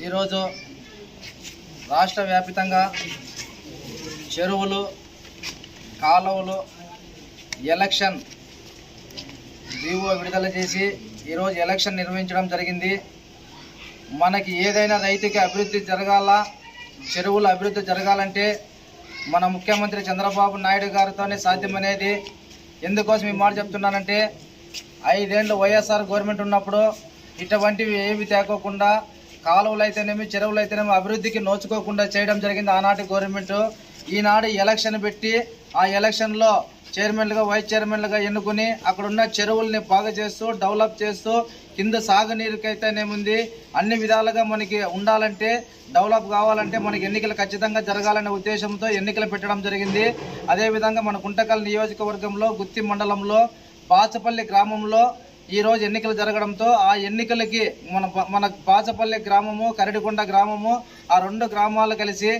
ఈరోజు రాష్ట్ర వ్యాపితంగా చెరువులు కాలువలు ఎలక్షన్ జీవో విడుదల చేసి ఈరోజు ఎలక్షన్ నిర్వహించడం జరిగింది. మనకి ఏదైనా రైతుకి అభివృద్ధి జరగాల చెరువులు అభివృద్ధి జరగాలంటే మన ముఖ్యమంత్రి చంద్రబాబు నాయుడు గారితోనే సాధ్యమనేది ఎందుకోసం ఈ మాట చెప్తున్నానంటే ఐదేళ్ళు వైఎస్ఆర్ గవర్నమెంట్ ఉన్నప్పుడు ఇటువంటివి ఏవి తేకోకుండా కాలువలు అయితేనేమి చెరువులు అయితేనేమి అభివృద్ధికి నోచుకోకుండా చేయడం జరిగింది ఆనాటి గవర్నమెంట్. ఈనాడు ఎలక్షన్ పెట్టి ఆ ఎలక్షన్లో చైర్మన్లుగా వైస్ చైర్మన్లుగా ఎన్నుకుని అక్కడున్న చెరువుల్ని బాగా చేస్తూ డెవలప్ చేస్తూ కింద సాగునీరుకైతేనేముంది. అన్ని విధాలుగా మనకి ఉండాలంటే డెవలప్ కావాలంటే మనకి ఎన్నికలు ఖచ్చితంగా జరగాలనే ఉద్దేశంతో ఎన్నికలు పెట్టడం జరిగింది. అదేవిధంగా మన గుంటకల్ నియోజకవర్గంలో గుత్తి మండలంలో పాచపల్లి గ్రామంలో ఈ రోజు ఎన్నికలు జరగడంతో ఆ ఎన్నికలకి మన మన పాచపల్లి గ్రామము కరడికొండ గ్రామము ఆ రెండు గ్రామాలు కలిసి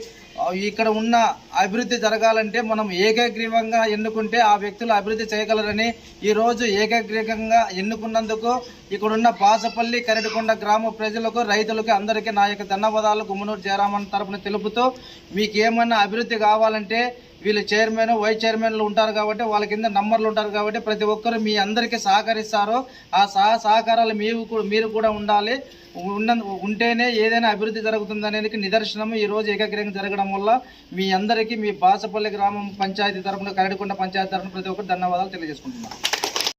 ఇక్కడ ఉన్న అభివృద్ధి జరగాలంటే మనం ఏకగ్రీవంగా ఎన్నుకుంటే ఆ వ్యక్తులు అభివృద్ధి చేయగలరని ఈరోజు ఏకగ్రీవంగా ఎన్నుకున్నందుకు ఇక్కడున్న పాసపల్లి కరడికొండ గ్రామ ప్రజలకు రైతులకు అందరికీ నా యొక్క ధన్యవాదాలు. గుమ్మనూరు జయరామన్ తరపున తెలుపుతూ మీకు ఏమైనా అభివృద్ధి కావాలంటే వీళ్ళు చైర్మన్ వైస్ చైర్మన్లు ఉంటారు కాబట్టి వాళ్ళ కింద నంబర్లు ఉంటారు కాబట్టి ప్రతి ఒక్కరు మీ అందరికీ సహకరిస్తారు. ఆ సహ సహకారాలు మీరు మీరు కూడా ఉండాలి. ఉన్న ఉంటేనే ఏదైనా అభివృద్ధి జరుగుతుంది అనేది నిదర్శనం ఈ రోజు జరగడం వల్ల మీ అందరికీ మీ బాసపల్లి గ్రామం పంచాయతీ తరపున కరడికొండ పంచాయతీ తరపున ప్రతి ఒక్కరు ధన్యవాదాలు తెలియజేసుకుంటున్నాను.